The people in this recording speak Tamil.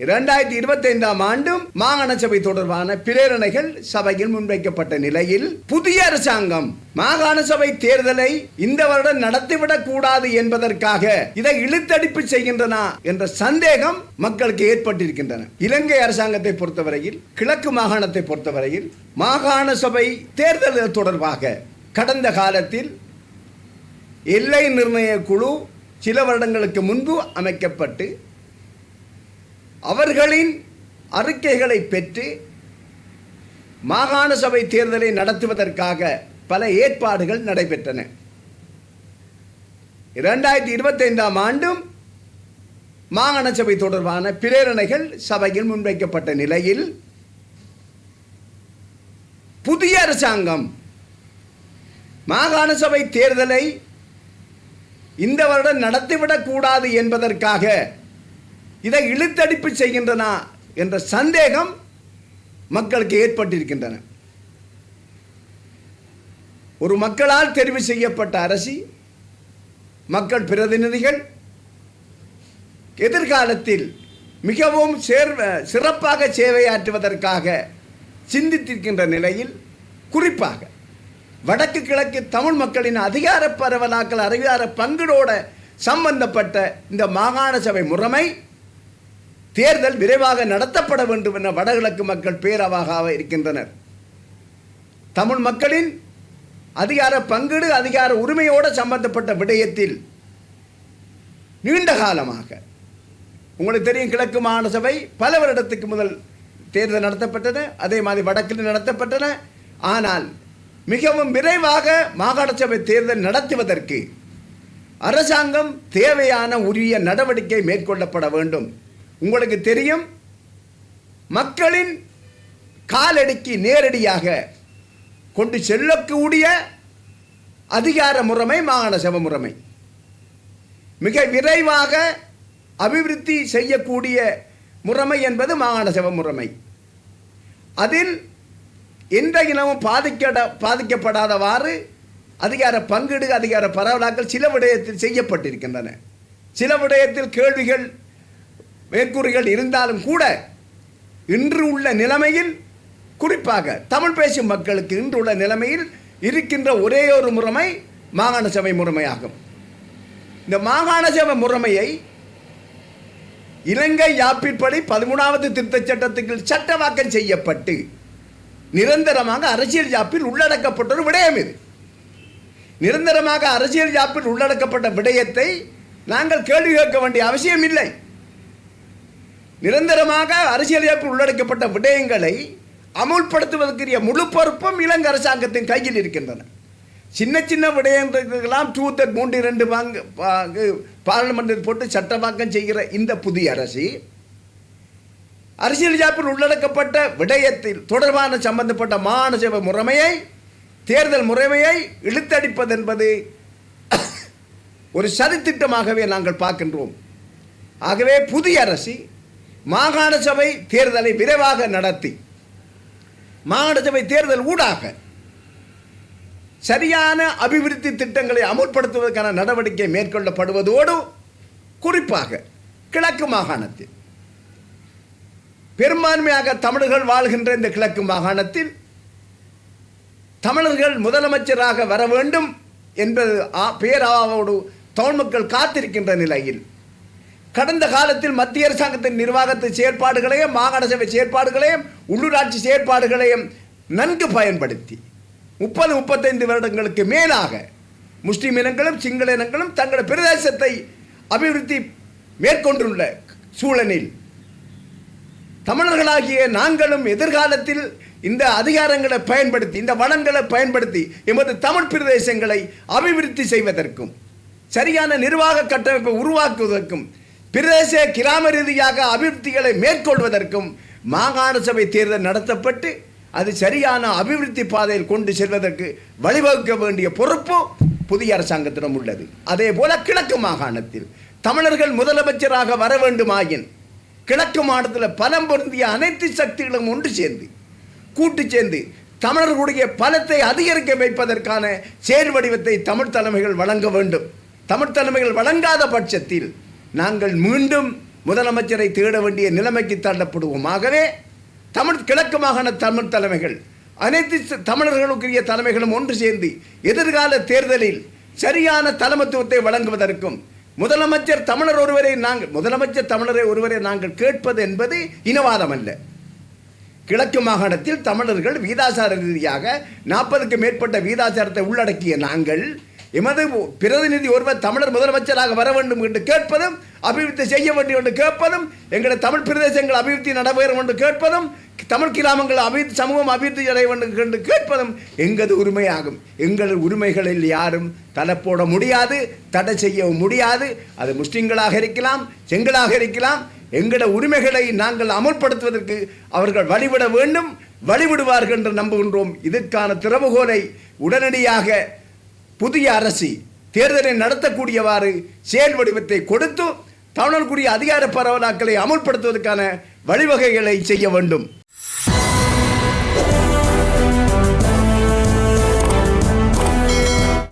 இரண்டாயிரத்தி இருபத்தி ஐந்தாம் ஆண்டும் மாகாண சபை தொடர்பான பிரேரணைகள் சபையில் முன்வைக்கப்பட்ட நிலையில் புதிய அரசாங்கம் மாகாண சபை தேர்தலை இந்த வருடம் நடத்திவிடக் கூடாது என்பதற்காக இதை இழுத்தடிப்பு செய்கின்றன என்ற சந்தேகம் மக்களுக்கு ஏற்பட்டிருக்கின்றன. இலங்கை அரசாங்கத்தை பொறுத்தவரையில் கிழக்கு மாகாணத்தை பொறுத்தவரையில் மாகாண சபை தேர்தல் தொடர்பாக கடந்த காலத்தில் எல்லை நிர்ணய குழு சில வருடங்களுக்கு முன்பு அமைக்கப்பட்டு அவர்களின் அறிக்கைகளை பெற்று மாகாண சபை தேர்தலை நடத்துவதற்காக பல ஏற்பாடுகள் நடைபெற்றன. இரண்டாயிரத்தி இருபத்தைந்தாம் ஆண்டும் மாகாண சபை தொடர்பான பிரேரணைகள் சபையில் முன்வைக்கப்பட்ட நிலையில் புதிய அரசாங்கம் மாகாண சபை தேர்தலை இந்த வருடம் நடத்திவிடக் கூடாது என்பதற்காக இதை இழுத்தடிப்பு செய்கின்றன என்ற சந்தேகம் மக்களுக்கு ஏற்பட்டிருக்கின்றன. ஒரு மக்களால் தெரிவு செய்யப்பட்ட அரசி மக்கள் பிரதிநிதிகள் எதிர்காலத்தில் மிகவும் சேர்வ சிறப்பாக சேவையாற்றுவதற்காக சிந்தித்திருக்கின்ற நிலையில் குறிப்பாக வடக்கு கிழக்கு தமிழ் மக்களின் அதிகார பரவலாக்கல் அதிகார பங்கீடோட சம்பந்தப்பட்ட இந்த மாகாண சபை முறைமை தேர்தல் விரைவாக நடத்தப்பட வேண்டும் என வடகிழக்கு மக்கள் பேரவாக இருக்கின்றனர். தமிழ் மக்களின் அதிகார பங்கீடு அதிகார உரிமையோடு சம்பந்தப்பட்ட விடயத்தில் நீண்ட காலமாக உங்களுக்கு தெரியும் கிழக்கு மாகாண சபை பல வருடத்துக்கு முதல் தேர்தல் நடத்தப்பட்டன அதே மாதிரி வடக்கில் நடத்தப்பட்டன. ஆனால் மிகவும் விரைவாக மாகாண சபை தேர்தல் நடத்துவதற்கு அரசாங்கம் தேவையான உரிய நடவடிக்கை மேற்கொள்ளப்பட வேண்டும். உங்களுக்கு தெரியும் மக்களின் காலடிக்கு நேரடியாக கொண்டு செல்லக்கூடிய அதிகார முறைமை மாகாண சபை முறைமை. மிக விரைவாக அபிவிருத்தி செய்யக்கூடிய முறைமை என்பது மாகாண சபை முறைமை. அதில் எந்த இனமும் பாதிக்க பாதிக்கப்படாதவாறு அதிகார பங்கீடு அதிகார பரவலாக்கள் சில விடயத்தில் செய்யப்பட்டிருக்கின்றன. சில விடயத்தில் கேள்விகள் மேற்கூறுகள் இருந்தாலும் கூட இன்று உள்ள நிலைமையில் குறிப்பாக தமிழ் பேசும் மக்களுக்கு இன்று உள்ள நிலைமையில் இருக்கின்ற ஒரே ஒரு முறைமை மாகாண சபை முறைமையாகும். இந்த மாகாண சபை முறைமையை இலங்கை யாப்பிற்படி பதிமூணாவது திருத்தச் சட்டத்துக்கு சட்டவாக்கம் செய்யப்பட்டு நிரந்தரமாக அரசியல் ஜாப்பில் உள்ளடக்கப்பட்ட ஒரு விடயம் இது. நிரந்தரமாக அரசியல் ஜாப்பில் உள்ளடக்கப்பட்ட விடயத்தை நாங்கள் கேள்வி கேட்க வேண்டிய அவசியம் இல்லை. நிரந்தரமாக அரசியலியாப்பில் உள்ளடக்கப்பட்ட விடயங்களை அமுல்படுத்துவதற்குரிய முழு பொறுப்பும் இலங்கை அரசாங்கத்தின் கையில் இருக்கின்றன. சின்ன சின்ன விடயங்களுக்கெல்லாம் டூ தட் மூன்று இரண்டு வாங்க பார்லிமெண்டில் போட்டு சட்டமாக்கம் செய்கிற இந்த புதிய அரசு அரசியல் ஜாப்பில் உள்ளடக்கப்பட்ட விடயத்தில் தொடர்பான சம்பந்தப்பட்ட மாகாண முறைமையை தேர்தல் முறைமையை இழுத்தடிப்பது என்பது ஒரு சதித்திட்டமாகவே நாங்கள் பார்க்கின்றோம். ஆகவே புதிய அரசு மாகாண சபை தேர்தலை விரைவாக நடத்தி. மாகாண சபை தேர்தல் ஊடாக சரியான அபிவிருத்தி திட்டங்களை அமுல்படுத்துவதற்கான நடவடிக்கை மேற்கொள்ளப்படுவதோடு குறிப்பாக கிழக்கு மாகாணத்தில். பெரும்பான்மையாக தமிழர்கள் வாழ்கின்ற இந்த கிழக்கு மாகாணத்தில் தமிழர்கள் முதலமைச்சராக வர வேண்டும் என்பது பேராவோடு தமிழ் மக்கள் காத்திருக்கின்ற நிலையில் கடந்த காலத்தில் மத்திய அரசாங்கத்தின் நிர்வாகத்து செயற்பாடுகளையும் மாகாண சபை செயற்பாடுகளையும் உள்ளூராட்சி செயற்பாடுகளையும் நன்கு பயன்படுத்தி முப்பது முப்பத்தைந்து வருடங்களுக்கு மேலாக முஸ்லீம் இனங்களும் சிங்கள இனங்களும் தங்கள் பிரதேசத்தை அபிவிருத்தி மேற்கொண்டுள்ள சூழலில் தமிழர்களாகிய நாங்களும் எதிர்காலத்தில் இந்த அதிகாரங்களை பயன்படுத்தி இந்த வளங்களை பயன்படுத்தி எமது தமிழ் பிரதேசங்களை அபிவிருத்தி செய்வதற்கும் சரியான நிர்வாக கட்டமைப்பை உருவாக்குவதற்கும் பிரதேச கிராம ரீதியாக அபிவிருத்திகளை மேற்கொள்வதற்கும் மாகாண சபை தேர்தல் நடத்தப்பட்டு அது சரியான அபிவிருத்தி பாதையில் கொண்டு செல்வதற்கு வழிவகுக்க வேண்டிய பொறுப்பு புதிய அரசாங்கத்திடம் உள்ளது. அதே போல கிழக்கு மாகாணத்தில் தமிழர்கள் முதலமைச்சராக வர வேண்டுமாயின் கிழக்கு மாநிலத்தில் பலம் பொருந்திய அனைத்து சக்திகளும் ஒன்று சேர்ந்து கூட்டு சேர்ந்து தமிழர்களுடைய பலத்தை அதிகரிக்க வைப்பதற்கான செயல் வடிவத்தை தமிழ் தலைமைகள் வழங்க வேண்டும். தமிழ் தலைமைகள் வழங்காத பட்சத்தில் நாங்கள் மீண்டும் முதலமைச்சரை தேட வேண்டிய நிலைமைக்கு தள்ளப்படுவோம். ஆகவே தமிழ் கிழக்கு மாகாண தமிழ் தலைமைகள் அனைத்து தமிழர்களுக்குரிய தலைமைகளும் ஒன்று சேர்ந்து எதிர்கால தேர்தலில் சரியான தலைமத்துவத்தை வழங்குவதற்கும் முதலமைச்சர் தமிழர் ஒருவரை நாங்கள் முதலமைச்சர் தமிழரை ஒருவரை நாங்கள் கேட்பது என்பது இனவாதம் அல்ல கிழக்கு மாகாணத்தில் தமிழர்கள் வீதாசார ரீதியாக நாற்பதுக்கு மேற்பட்ட வீதாசாரத்தை உள்ளடக்கிய நாங்கள் எமது பிரதிநிதி ஒருவர் தமிழர் முதலமைச்சராக வர வேண்டும் என்று கேட்பதும் அபிவிருத்தி செய்ய வேண்டும் என்று கேட்பதும் எங்களது தமிழ் பிரதேசங்கள் அபிவிருத்தி நடைபெறும் என்று கேட்பதும் தமிழ் கிராமங்கள் அபிவிருத்தி சமூகம் அபிவிருத்தி அடைய வேண்டும் என்று கேட்பதும் எங்களது உரிமையாகும். எங்கள் உரிமைகளில் யாரும் தடை போட முடியாது தடை செய்யவும் முடியாது. அது முஸ்லீம்களாக இருக்கலாம் செங்கலாக இருக்கலாம். எங்களோட உரிமைகளை நாங்கள் அமல்படுத்துவதற்கு அவர்கள் வழிவிட வேண்டும் வழிவிடுவார்கள் என்று நம்புகின்றோம். இதற்கான திறவுகோலை உடனடியாக புதிய அரசு தேர்தலை நடத்தக்கூடியவாறு செயல் வடிவத்தை கொடுத்து தமிழர்களுடைய அதிகார பரவலாக்களை அமுல்படுத்துவதற்கான வழிவகைகளை செய்ய வேண்டும்.